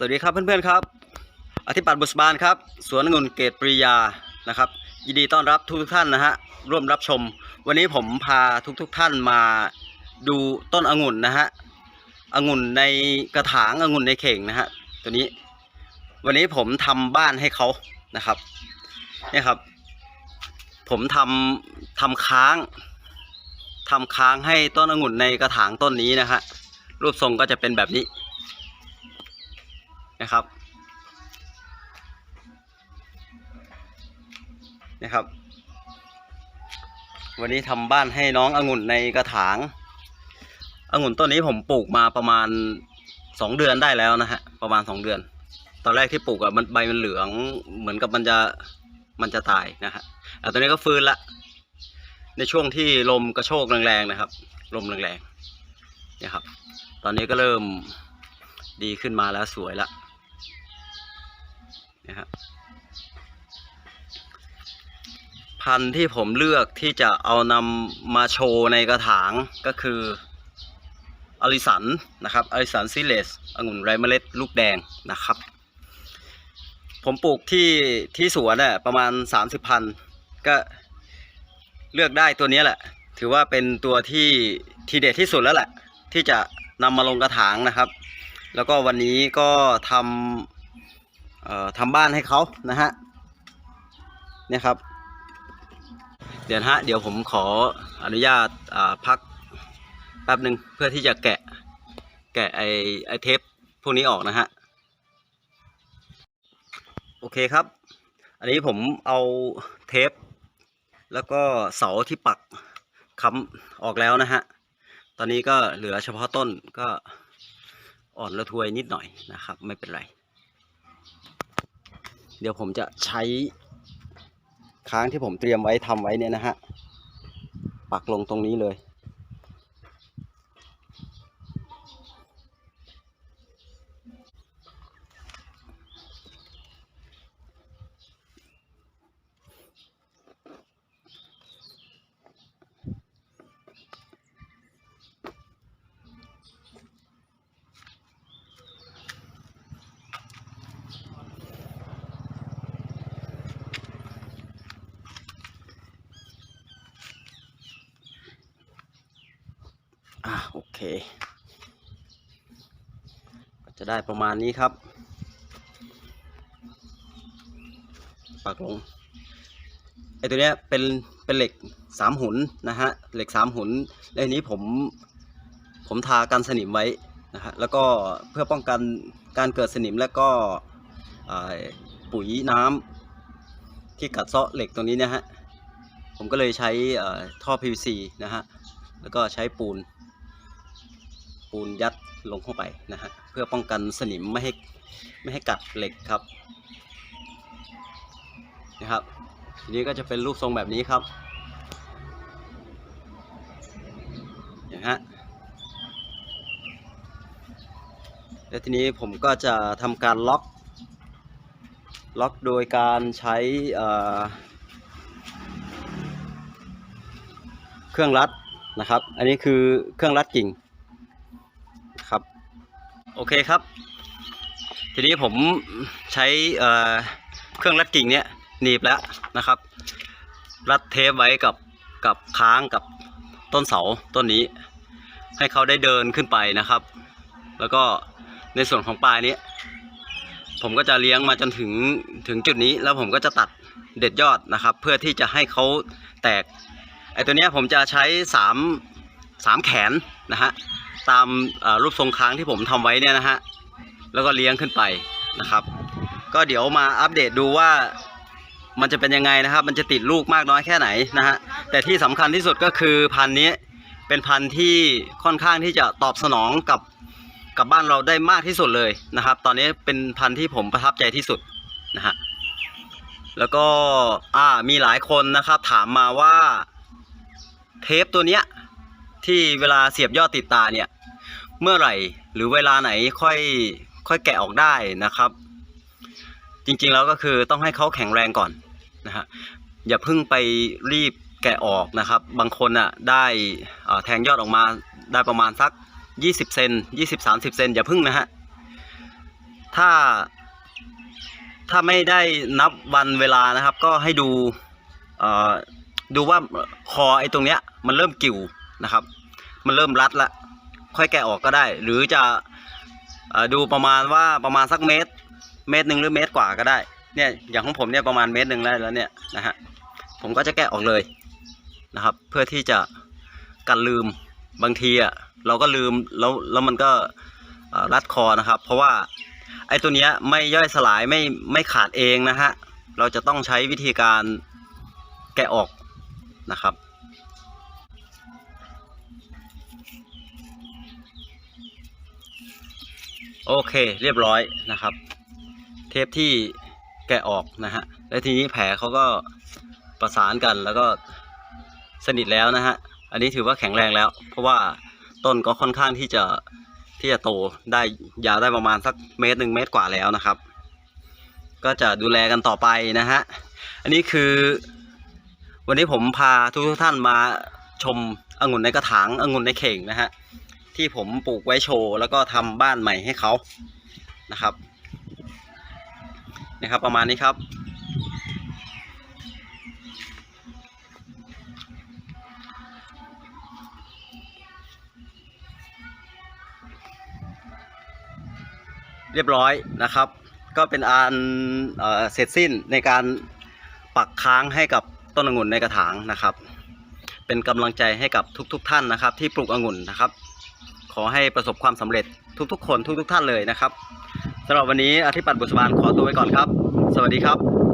สวัสดีครับเพื่อนๆครับ อธิปัตย์บุษบานครับ สวนองุ่นเกตปริยานะครับ ยินดีต้อนรับทุกท่านนะฮะร่วมรับชม วันนี้ผมพาทุกๆท่านมาดูต้นองุ่นนะฮะองุ่นในกระถางองุ่นในเข่งนะฮะตัวนี้ วันนี้ผมทำบ้านให้เขานะครับนี่ครับ ผมทำทำค้างทำค้างให้ต้นองุ่นในกระถางต้นนี้นะฮะรูปทรงก็จะเป็นแบบนี้ นะครับนะครับ วันนี้ทำบ้านให้น้ององุ่นในกระถางองุ่นต้นนี้ผมปลูกมาประมาณสองเดือนได้แล้วนะฮะประมาณสองเดือน ตอนแรกที่ปลูกอะมันใบมันเหลืองเหมือนกับมันจะมันจะตายนะฮะแต่ตอนนี้ก็ฟื้นละในช่วงที่ลมกระโชกแรงๆนะครับ ลมแรงๆนี่ยครับ ตอนนี้ก็เริ่มดีขึ้นมาแล้วสวยละ นะฮะพันธุ์ที่ผมเลือกที่จะเอานำมาโชว์ในกระถางก็คืออลิสันนะครับอลิสันซิเลสองุ่นไรเมล็ดลูกแดงนะครับ ผมปลูกที่ที่สวนน่ะประมาณ 30พันก็เลือกได้ตัวนี้แหละ ถือว่าเป็นตัวที่ทีเด็ดที่สุดแล้วแหละ ที่จะนำมาลงกระถางนะครับ แล้วก็วันนี้ก็ทำ ทำบ้านให้เขานะฮะเนี่ยครับ เดี๋ยวนะฮะเดี๋ยวผมขออนุญาตาพักแป๊บหนึ่งเพื่อที่จะแกะแกะไอไอเทปพวกนี้ออกนะฮะโอเคครับ อันนี้ผมเอาเทป แล้วก็เสาที่ปักค้ำออกแล้วนะฮะ ตอนนี้ก็เหลือเฉพาะต้นก็อ่อนระทวยนิดหน่อยนะครับ ไม่เป็นไร เดี๋ยวผมจะใช้ค้างที่ผมเตรียมไว้ทำไว้เนี่ยนะฮะ ปักลงตรงนี้เลย เค ก็จะได้ประมาณนี้ครับ ปักลงไอตัวเนี้ยเป็นเป็นเหล็กสามหุนนะฮะเหล็กสามหุนแล้วนี้ผมผมทากันสนิมไว้นะฮะแล้วก็เพื่อป้องกันการเกิดสนิมแล้วก็ปุ๋ยน้ำที่กัดเซาะเหล็กตรงนี้นะฮะผมก็เลยใช้ท่อท่อ PVC นะฮะแล้วก็ใช้ปูน ปูนยัดลงเข้าไปนะฮะเพื่อป้องกันสนิมไม่ให้ไม่ให้กัดเหล็กครับนะครับ ทีนี้ก็จะเป็นรูปทรงแบบนี้ครับอย่างฮะแล้วทีนี้ผมก็จะทำการล็อก ล็อกโดยการใช้เครื่องรัดนะครับ อันนี้คือเครื่องรัดกิ่ง โอเคครับ ทีนี้ผมใช้เเครื่องรัดกิ่งเนี้ยหนีบแล้วนะครับ รัดเทปไว้กับกับค้างกับต้นเสาต้นนี้ ให้เขาได้เดินขึ้นไปนะครับ แล้วก็ในส่วนของปลายนี้ ผมก็จะเลี้ยงมาจนถึงถึงจุดนี้ แล้วผมก็จะตัดเด็ดยอดนะครับ เพื่อที่จะให้เขาแตกไอตัวเนี้ยผมจะใช้สามสามแขนนะฮะ ตามรูปทรงค้างที่ผมทำไว้เนี่ยนะฮะแล้วก็เลี้ยงขึ้นไปนะครับ ก็เดี๋ยวมาอัปเดตดูว่ามันจะเป็นยังไงนะครับ มันจะติดลูกมากน้อยแค่ไหนนะฮะแต่ที่สำคัญที่สุดก็คือพันธุ์นี้เป็นพันธุ์ที่ค่อนข้างที่จะตอบสนองกับกับบ้านเราได้มากที่สุดเลยนะครับ ตอนนี้เป็นพันธุ์ที่ผมประทับใจที่สุดนะฮะแล้วก็อ่ามีหลายคนนะครับถามมาว่าเทปตัวเนี้ยที่เวลาเสียบยอดติดตาเนี่ย เมื่อไหร่ หรือเวลาไหนค่อยค่อยแกะออกได้นะครับ จริงๆแล้วก็คือต้องให้เขาแข็งแรงก่อนนะฮะอย่าเพิ่งไปรีบแกะออกนะครับ บางคนอะได้แทงยอดออกมาได้ประมาณสัก 20 เซน20 30 เซนอย่าเพิ่งนะฮะถ้าถ้าไม่ได้นับวันเวลานะครับ ก็ให้ดูดูว่าคอไอ้ตรงเนี้ยมันเริ่มกิ่วนะครับ มันเริ่มรัดละ ค่อยแกะออกก็ได้ หรือจะดูประมาณว่าประมาณสักเมตร เมตรหนึ่งหรือเมตรกว่าก็ได้เนี่ยอย่างของผมเนี่ยประมาณเมตรหนึ่งได้แล้วเนี่ยนะฮะผมก็จะแกะออกเลยนะครับ เพื่อที่จะกันลืมบางทีอะเราก็ลืมแล้วแล้วมันก็รัดคอนะครับ เพราะว่าไอ้ตัวเนี้ยไม่ย่อยสลายไม่ไม่ขาดเองนะฮะเราจะต้องใช้วิธีการแกะออกนะครับ โอเคเรียบร้อยนะครับ เทปที่แกะออกนะฮะและทีนี้แผลเขาก็ประสานกันแล้วก็สนิทแล้วนะฮะอันนี้ถือว่าแข็งแรงแล้ว เพราะว่าต้นก็ค่อนข้างที่จะที่จะโตได้ยาวได้ประมาณสักเมตรหนึ่งเมตรกว่าแล้วนะครับ ก็จะดูแลกันต่อไปนะฮะอันนี้คือ วันนี้ผมพาทุกท่านมาชมองุ่นในกระถางองุ่นในเข่งนะฮะ ที่ผมปลูกไว้โชว์ แล้วก็ทำบ้านใหม่ให้เขานะครับนะครับ ประมาณนี้ครับ เรียบร้อยนะครับ ก็เป็นอันเอเสร็จสิ้นในการปักค้างให้กับต้นองุ่นในกระถางนะครับ เป็นกำลังใจให้กับทุกๆทท่านนะครับ ที่ปลูกองุ่นนะครับ ขอให้ประสบความสำเร็จทุกๆ คนทุกๆ ท่านเลยนะครับสำหรับวันนี้อธิปัตย์บุษบาลขอตัวไปก่อนครับ สวัสดีครับ